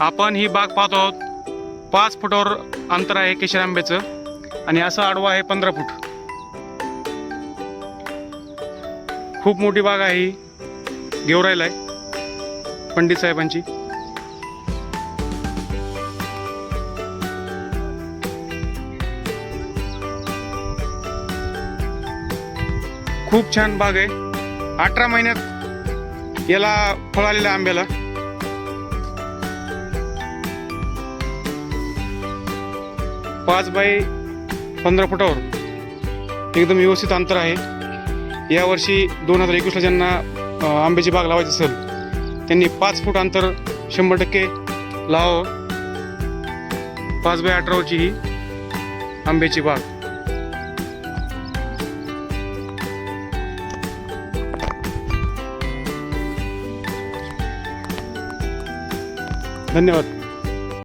आपण ही बाग पाहतो आहोत. पाच फुटावर अंतर आहे केशर आंब्याचं. आणि असं आडवा आहे पंधरा फूट. खूप मोठी बाग आहे ही. गेवरायला आहे. पंडित साहेबांची. खूप छान बाग आहे. अठरा महिन्यात याला फळ आलेलं आहे आंब्याला. पाच बाय पंधरा फुटावर एकदम व्यवस्थित अंतर आहे. यावर्षी दोन हजार एकवीसला ज्यांना आंब्याची बाग लावायची असेल त्यांनी पाच फूट अंतर शंभर टक्के लावावं. पाच बाय अठरावरची ही आंब्याची बाग. धन्यवाद.